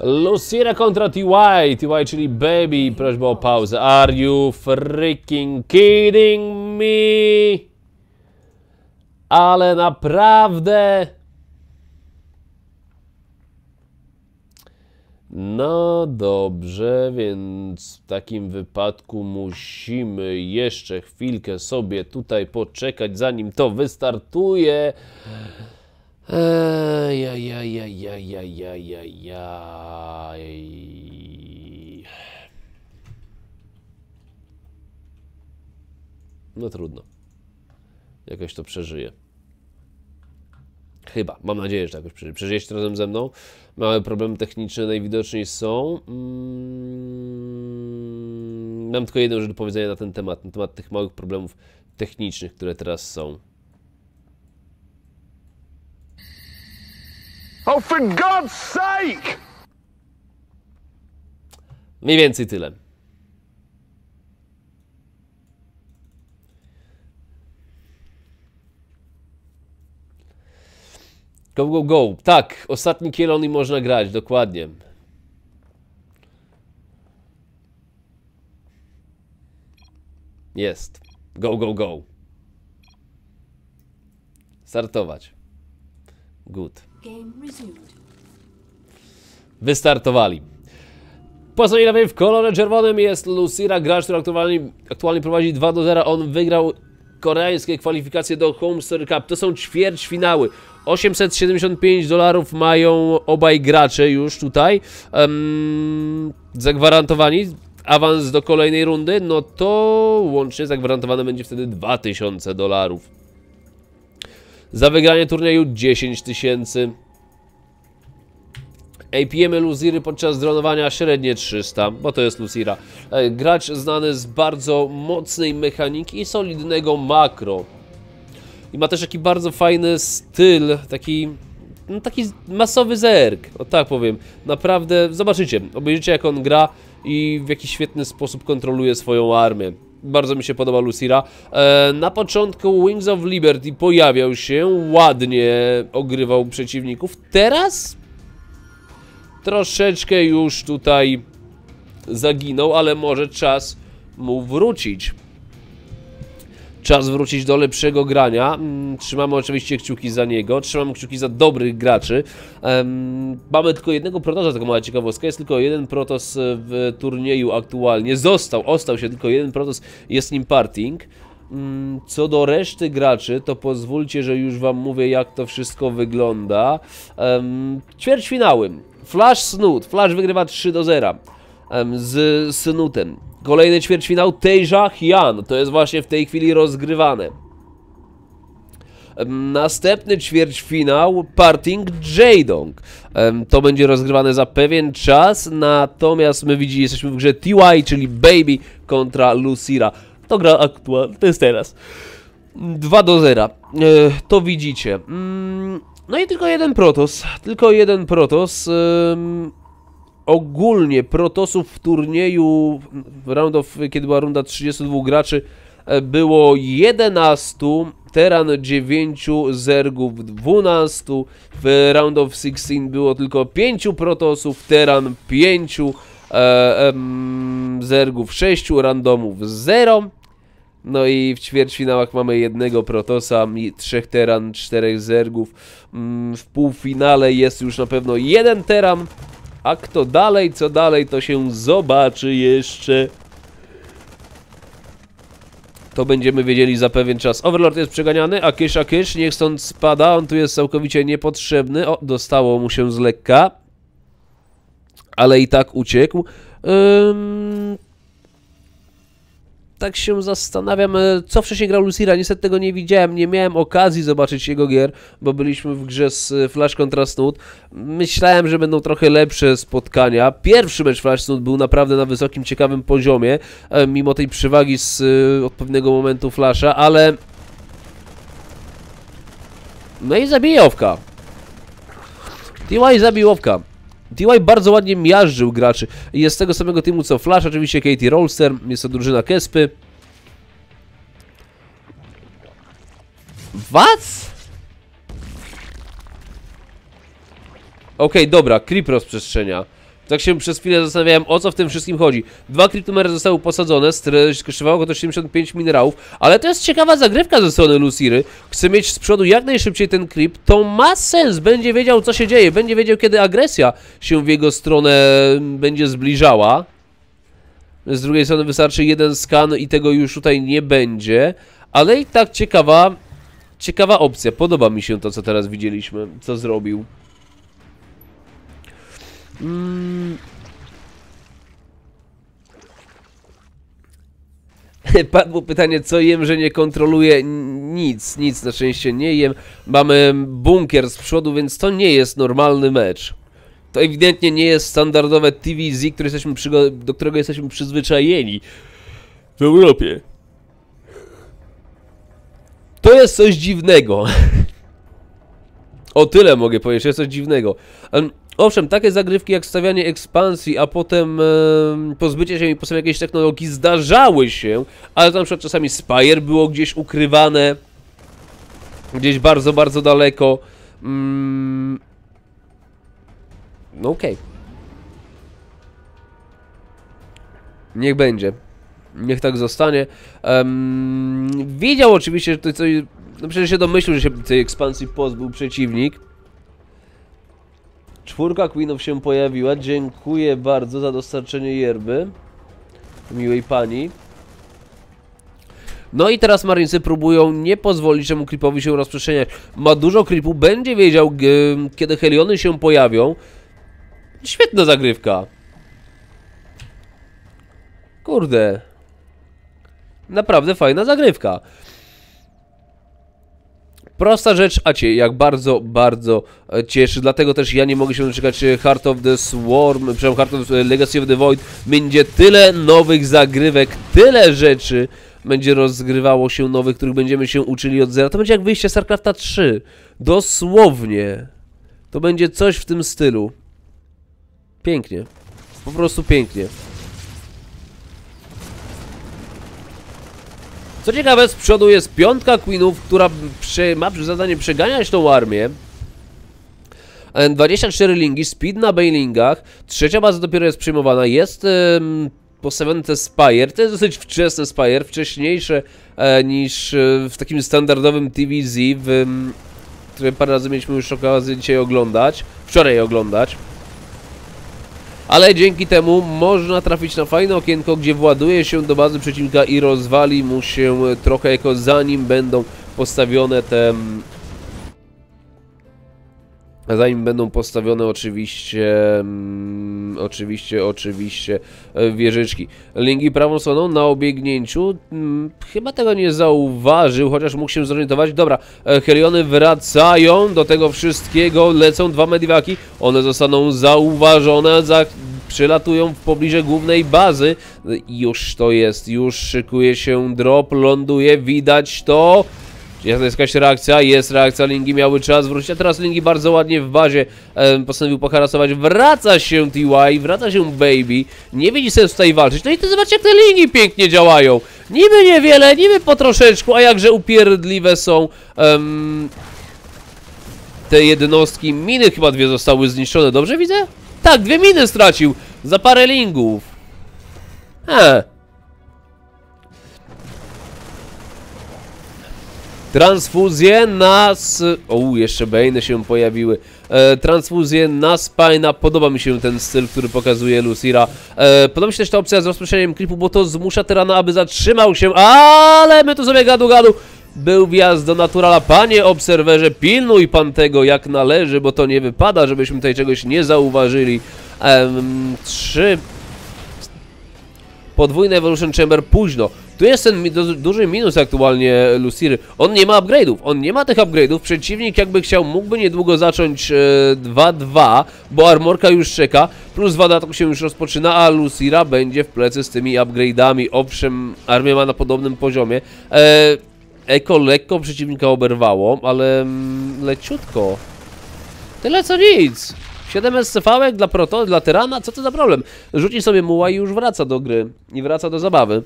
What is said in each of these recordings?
Lucina kontra TY, TY czyli Baby, prośba o pauzę. Are you freaking kidding me? Ale naprawdę... No dobrze, więc w takim wypadku musimy jeszcze chwilkę sobie tutaj poczekać, zanim to wystartuje. Ej, No trudno. Jakoś to przeżyję. Chyba. Mam nadzieję, że jakoś przeżyję. Przeżyjecie razem ze mną. Małe problemy techniczne najwidoczniej są. Mm, mam tylko jedną rzecz do powiedzenia na ten temat. Na temat tych małych problemów technicznych, które teraz są. Oh, for God's sake! Mniej więcej tyle. Go, go, go. Tak, ostatni kielon i można grać, dokładnie. Jest. Go, go, go. Startować. Good. Wystartowali. Po stronie lewej w kolorze czerwonym jest Lucira, gracz, który aktualnie, aktualnie prowadzi 2 do 0. On wygrał koreańskie kwalifikacje do Home Story Cup. To są ćwierćfinały. 875 dolarów mają obaj gracze już tutaj. Em, zagwarantowani awans do kolejnej rundy, no to łącznie zagwarantowane będzie wtedy 2000 dolarów. Za wygranie turnieju 10 tysięcy. APM Luziry podczas dronowania średnie 300, bo to jest Lucira. E, Gracz znany z bardzo mocnej mechaniki i solidnego makro. I ma też taki bardzo fajny styl, taki, no taki masowy zerk, o tak powiem. Naprawdę, zobaczycie, obejrzycie jak on gra i w jaki świetny sposób kontroluje swoją armię. Bardzo mi się podoba Lucira. E, na początku Wings of Liberty pojawiał się, ładnie ogrywał przeciwników. Teraz troszeczkę już tutaj zaginął, ale może czas mu wrócić. Czas wrócić do lepszego grania. Mm, Trzymamy oczywiście kciuki za niego, trzymamy kciuki za dobrych graczy. Mamy tylko jednego protosa, taka mała ciekawostka. Jest tylko jeden protos w turnieju aktualnie. Został, ostał się tylko jeden protos, jest nim parting. Mm, Co do reszty graczy, to pozwólcie, że już Wam mówię, jak to wszystko wygląda. Um, ćwierćfinały. Flash Snoot. Flash wygrywa 3 do 0 em, z Snootem. Kolejny ćwierćfinał Teja Hyun. To jest właśnie w tej chwili rozgrywane. Następny ćwierćfinał Parting Jadong. To będzie rozgrywane za pewien czas, natomiast my widzimy, jesteśmy w grze TY, czyli Baby kontra Lucira. To gra aktualna, to jest teraz. 2 do 0. E, To widzicie. Mm, No i tylko jeden protos. Tylko jeden protos. Ogólnie protosów w turnieju w round of, kiedy była runda 32 graczy e, było 11, Teran 9, Zergów 12, w round of 16 było tylko 5 protosów, Teran 5, e, em, Zergów 6, randomów 0. No i w ćwierćfinałach mamy jednego Protosa, trzech Teran, czterech Zergów. Mm, W półfinale jest już na pewno jeden Teran. A kto dalej, co dalej, to się zobaczy jeszcze. To będziemy wiedzieli za pewien czas. Overlord jest przeganiany, a Kysz, a Kysz, niech stąd spada. On tu jest całkowicie niepotrzebny. O, dostało mu się z lekka. Ale i tak uciekł. Ym, tak się zastanawiam, e, co wcześniej grał Lucira. Niestety tego nie widziałem, nie miałem okazji zobaczyć jego gier, bo byliśmy w grze z e, Flash kontra Snoot. Myślałem, że będą trochę lepsze spotkania. Pierwszy mecz Flash Snoot był naprawdę na wysokim, ciekawym poziomie, e, mimo tej przewagi z e, odpowiedniego momentu Flasha, ale... No i zabijowka. TY zabijowka. TY bardzo ładnie miażdżył graczy. Jest z tego samego teamu co Flash, oczywiście Katie Rolster, jest to drużyna Kespy. Was? Okej, dobra, creep rozprzestrzenia. Tak się przez chwilę zastanawiałem, o co w tym wszystkim chodzi. Dwa kryptomery zostały posadzone, kosztowało go to 75 minerałów, ale to jest ciekawa zagrywka ze strony Luciry. Chce mieć z przodu jak najszybciej ten krypt, to ma sens, będzie wiedział co się dzieje, będzie wiedział kiedy agresja się w jego stronę będzie zbliżała. Z drugiej strony wystarczy jeden skan i tego już tutaj nie będzie, ale i tak ciekawa, ciekawa opcja. Podoba mi się to, co teraz widzieliśmy, co zrobił. Mm. Padło pytanie, co jem, że nie kontroluję. Nic, nic na szczęście nie jem. Mamy bunkier z przodu, więc to nie jest normalny mecz. To ewidentnie nie jest standardowe TVZ, jesteśmy do którego jesteśmy przyzwyczajeni w Europie. To jest coś dziwnego. O tyle mogę powiedzieć, że jest coś dziwnego. Em, Owszem, takie zagrywki jak stawianie ekspansji, a potem em, pozbycie się i potem jakiejś technologii zdarzały się, ale to na przykład czasami Spire było gdzieś ukrywane, gdzieś bardzo, bardzo daleko. Mm, no okej. Niech będzie. Niech tak zostanie. Em, wiedział oczywiście, że to coś... No przecież się domyślił, że się tej ekspansji pozbył przeciwnik. Czwórka Queenów się pojawiła. Dziękuję bardzo za dostarczenie yerby. Miłej pani. No i teraz Marinesy próbują nie pozwolić temu creepowi się rozprzestrzeniać. Ma dużo creepu, będzie wiedział, kiedy Heliony się pojawią. Świetna zagrywka. Kurde. Naprawdę fajna zagrywka. Prosta rzecz, a cię jak bardzo, bardzo e, cieszy. Dlatego też ja nie mogę się doczekać e, Heart of the Swarm, przepraszam, Heart of e, Legacy of the Void. Będzie tyle nowych zagrywek, tyle rzeczy będzie rozgrywało się nowych, których będziemy się uczyli od zera. To będzie jak wyjście StarCrafta 3. Dosłownie. To będzie coś w tym stylu. Pięknie. Po prostu pięknie. Co ciekawe, z przodu jest piątka Queenów, która prze, ma zadanie przeganiać tą armię. E, 24 lingi, speed na bailingach. Trzecia baza dopiero jest przyjmowana. Jest em, postawiony ten Spire. To jest dosyć wczesny Spire, wcześniejsze e, niż e, w takim standardowym TVZ, w, parę razy mieliśmy już okazję dzisiaj oglądać. Wczoraj oglądać. Ale dzięki temu można trafić na fajne okienko, gdzie właduje się do bazy przeciwnika i rozwali mu się trochę jako zanim będą postawione te... Zanim będą postawione oczywiście, mm, oczywiście, oczywiście e, wieżyczki. Linki prawą stroną na obiegnięciu, mm, chyba tego nie zauważył, chociaż mógł się zorientować. Dobra, e, Heliony wracają do tego wszystkiego, lecą dwa mediwaki, one zostaną zauważone, za, przylatują w pobliże głównej bazy. Już to jest, już szykuje się drop, ląduje, widać to. Jest jakaś reakcja, jest reakcja, Lingi miały czas wrócić, a teraz Lingi bardzo ładnie w bazie e, postanowił poharasować, wraca się TY, wraca się Baby, nie widzi sensu tutaj walczyć, no i ty zobacz jak te Lingi pięknie działają, niby niewiele, niby po troszeczku, a jakże upierdliwe są te jednostki, miny chyba dwie zostały zniszczone, dobrze widzę? Tak, dwie miny stracił za parę Lingów. He. Transfuzje na... S... O, jeszcze Bane się pojawiły. E, transfuzje na Spina. Podoba mi się ten styl, który pokazuje Lucira. E, podoba mi się też ta opcja z rozproszeniem klipu, bo to zmusza Tyrana, aby zatrzymał się. Ale my tu sobie gadu gadu. Był wjazd do Naturala. Panie obserwerze, pilnuj pan tego jak należy, bo to nie wypada, żebyśmy tutaj czegoś nie zauważyli. Em, trzy podwójny Evolution Chamber późno. Tu jest ten du- duży minus aktualnie Luciry. On nie ma upgrade'ów. On nie ma tych upgrade'ów. Przeciwnik jakby chciał, mógłby niedługo zacząć e, 2-2, bo armorka już czeka. Plus 2 ataku się już rozpoczyna, a Lucira będzie w plecy z tymi upgrade'ami. Owszem, armia ma na podobnym poziomie. E, Eko lekko przeciwnika oberwało, ale mm, leciutko. Tyle co nic. 7 SCV dla Proto, dla Tyrana, co to za problem? Rzuci sobie muła i już wraca do gry. I wraca do zabawy.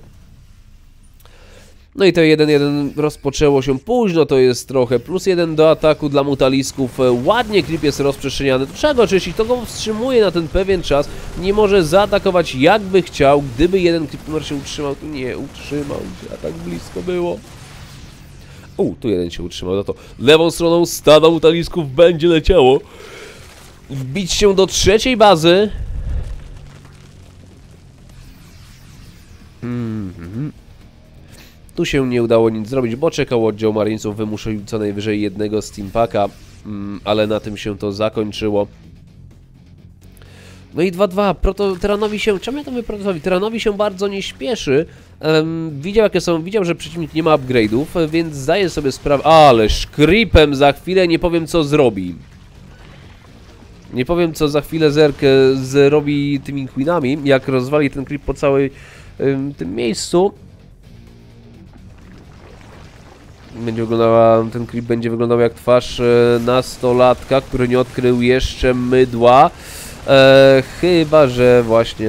No i to 1-1 rozpoczęło się późno, to jest trochę plus 1 do ataku dla mutalisków. Ładnie klip jest rozprzestrzeniany. Trzeba go czyścić, to go wstrzymuje na ten pewien czas. Nie może zaatakować jakby chciał. Gdyby jeden klip się utrzymał, to nie utrzymał się, a tak blisko było. U, tu jeden się utrzymał, no to lewą stroną stada mutalisków będzie leciało. Wbić się do trzeciej bazy. Mhm. Tu się nie udało nic zrobić, bo czekał oddział Marinesów, wymuszył co najwyżej jednego Steampaka, mm, ale na tym się to zakończyło. No i 2-2, proto Tyranowi się, czemu ja to mówię Protosowi? Tyranowi się bardzo nie śpieszy. Em, widział jakie są, widział, że przeciwnik nie ma upgrade'ów, więc zdaje sobie sprawę, ale creepem za chwilę nie powiem co zrobi. Nie powiem co za chwilę Zerk e, zrobi tymi queenami, jak rozwali ten creep po całej em, tym miejscu. Będzie wyglądała, ten klip będzie wyglądał jak twarz e, nastolatka, który nie odkrył jeszcze mydła. E, chyba, że właśnie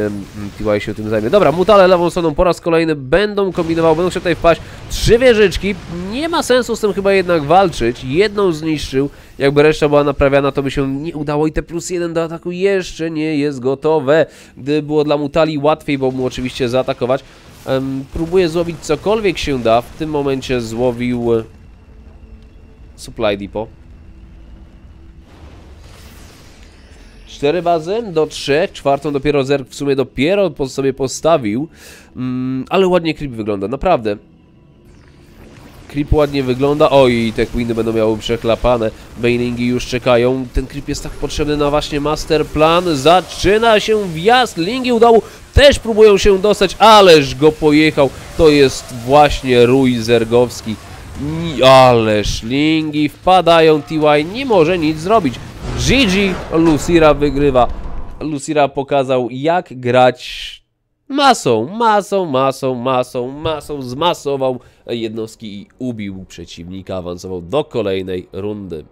TY się tym zajmie. Dobra, mutale lewą stroną po raz kolejny będą kombinowały, będą chciał tutaj wpaść. Trzy wieżyczki, nie ma sensu z tym chyba jednak walczyć. Jedną zniszczył, jakby reszta była naprawiana, to by się nie udało i te plus jeden do ataku jeszcze nie jest gotowe. Gdyby było dla mutali łatwiej, bo mu oczywiście zaatakować. Próbuje złowić cokolwiek się da. W tym momencie złowił e, Supply Depot. Cztery bazy do trzech, czwartą dopiero Zerk w sumie dopiero po sobie postawił, mm, ale ładnie creep wygląda, naprawdę. Creep ładnie wygląda, oj, te queeny będą miały przeklapane, Bailingi już czekają, ten creep jest tak potrzebny na właśnie master plan, zaczyna się wjazd, lingi udało, też próbują się dostać, ależ go pojechał, to jest właśnie Rój Zergowski. Ależ lingi wpadają, TY nie może nic zrobić. GG, Lucira wygrywa. Lucira pokazał jak grać masą, masą, masą, masą, masą, zmasował jednostki i ubił przeciwnika, awansował do kolejnej rundy.